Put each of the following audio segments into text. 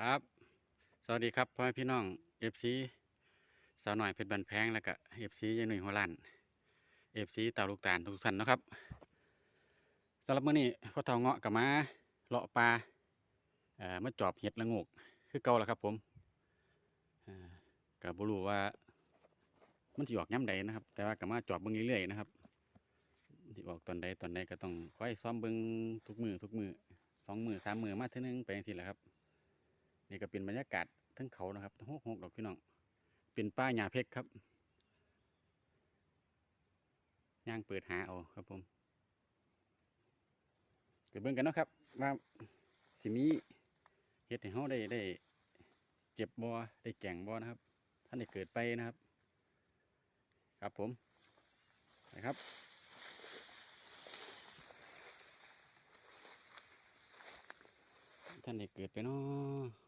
ครับ สวัสดีครับพ่อแม่พี่น้องเอฟซีสาวหน่อยเพชรบันแพงแล้วก็เอฟซียายหนุ่ยหัวลันเอฟซีเต่าลูกตาลทุกท่านนะครับสำหรับมื้อนี้พ่อเฒ่าเงาะกับมาเลาะปลาเอ่อมาจอบเห็ดละงกคือเก่าแล้วครับผมอ่อก็บ่รู้ว่า มันสิออกย่ำใดนะครับ แต่ว่าก็มาจอบเบิ่งเรื่อยๆนะครับสิออกตอนใดตอนใดก็ต้องค่อยซ้อมเบิ่งทุกมือทุกมือสองมือสามมือมาเท่านึงไปจังซี่แหละครับ นี่ก็เป็นบรรยากาศทั้งเขานะครับทั้งหกหกดอกพี่น้อง เป็นป้าหญ้าเพชรครับย่างเปิดหาเอาครับผมเกิดเบิ่งกันเนาะครับ ว่าสิมีเฮ็ดให้เฮาได้ได้เจ็บบ่ได้แก่งบ่นะครับ ท่านได้เกิดไปนะครับ ครับผมนะครับท่านได้เกิดไปเนาะ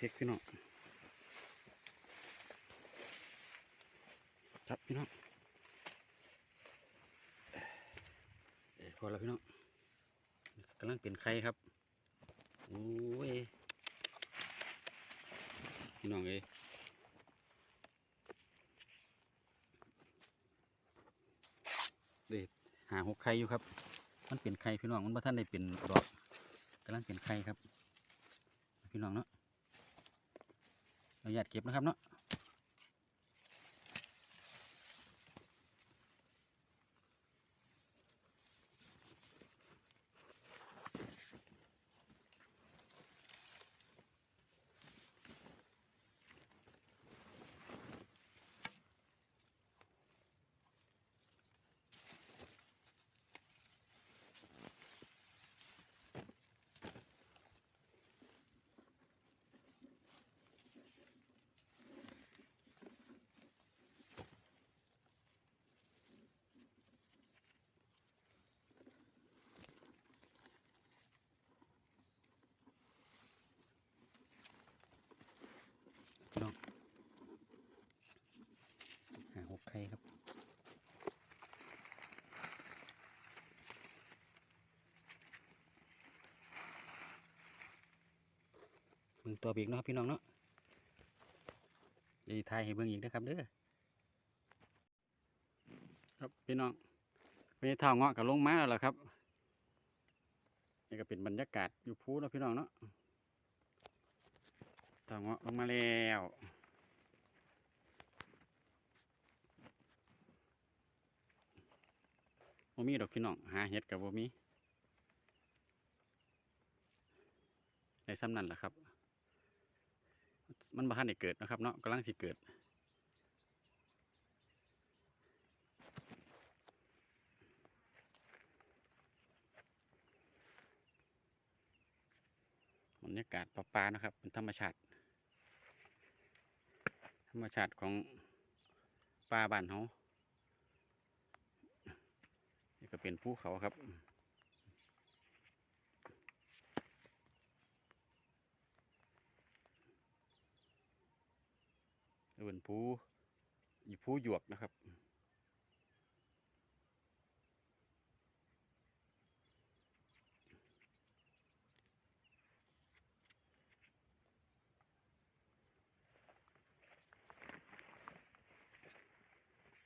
เก็บพกพี่น้องครับพี่น้องเอ้ยพอแล้วพี่น้องกำลังเป็นไข่ครับโอ้ยพี่น้องเอ้เด็ดหาหกไข่อยู่ครับ มันเป็นไข่พี่น้องมันบ่ท่านได้เป็นดอกกำลังเป็นไข่ครับ พี่น้องเนาะ เราหยาดเก็บนะครับเนาะ บิ่งตัวบีกเนาะพี่น้องเนาะอย่าทายให้เบิ่งอีกนะครับเด้อครับพี่น้องไปเท่าเงาะกับลงมาแล้วล่ะครับนี่ก็เป็นบรรยากาศอยู่ภูเนาะพี่น้องเนาะเต่าเงาะลงมาแล้วบ่มีดอกพี่น้องหาเห็ดกับบ่มีในซ้ำนั่นแหละครับ มันบ่ทันได้เกิดนะครับเนาะกำลังสิเกิด บรรยากาศป่าๆนะครับ เป็นธรรมชาติ ธรรมชาติของป่าบ้านเฮานี่ก็เป็นภูเขาครับ เป็นภูอีภูหยวกนะครับ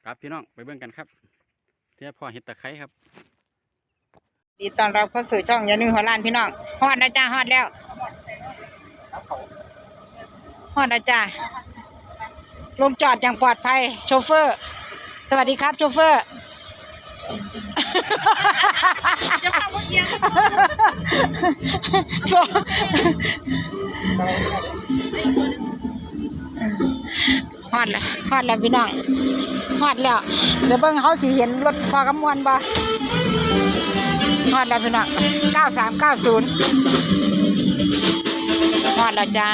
ครับพี่น้องไปเบิ่งกันครับเที่ยพ่อเห็ดตะไคร้ครับ ดีตอนเรับเข้าสู่ช่องยานุ่ยหัวล้านพี่น้องฮอดนะจ้าฮอดแล้วฮอดนะจ้า ลงจอดอย่างปลอดภัย โชเฟอร์ สวัสดีครับ โชเฟอร์ฮอดแล้วฮอดแล้วพี่น้องฮอดแล้ว เดี๋ยวเบิ่งเขาสิเห็นรถพอกำมวลบ่ฮอดแล้วพี่น้องเก้าสามเก้าศูนย์ฮอดแล้วจ้า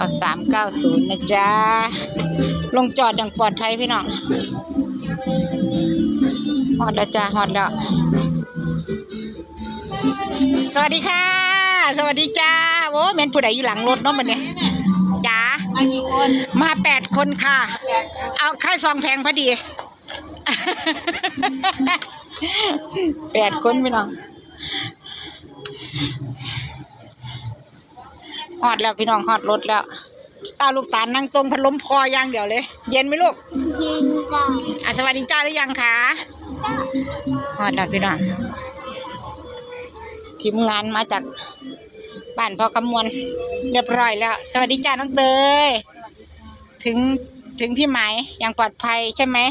เก้าสามเก้าศูนย์นะจ้าลงจอดอย่างปลอดภัยพี่น้องฮอดแล้วจ้าฮอดแล้ว สวัสดีค่ะ สวัสดีจ้า โอ้เมนผู้ใดอยู่หลังรถเนาะมันเนี่ยจ้ามากี่คน มาแปดคนค่ะ เอาค่ายซองแพงพอดี แปดคนพี่น้อง ฮอดแล้วพี่น้องฮอดรถแล้วตาลูกตาลนั่งตรงพัดลมพออย่างเดียวเลย เย็นไหมลูกยิงจ้าอะสวัสดีจ้าหรือยังคะฮอดแล้วพี่น้องทีมงานมาจากบ้านพ่อกำมวลเรียบร้อยแล้ว สวัสดีจ้าน้องเตยถึงถึงที่หมายอย่างปลอดภัยใช่ไหมแม่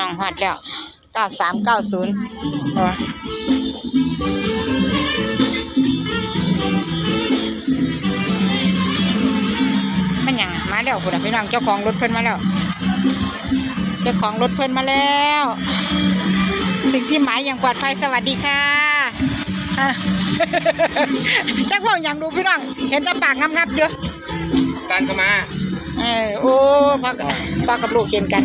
น้องฮอดแล้วเก้าสามเก้าศูนย์มันหยังอะมาแล้วคุณพี่น้องเจ้าของรถเพิ่นมาแล้ว เจ้าของรถเพิ่นมาแล้วถึงที่หมายอย่างปลอดภัยสวัสดีค่ะอะจักพ่ออย่างดูพี่น้องเห็นแตาปากงับๆเยอะการก็มา เออโอ้พ่อกับพ่อกับลูกเห็นกัน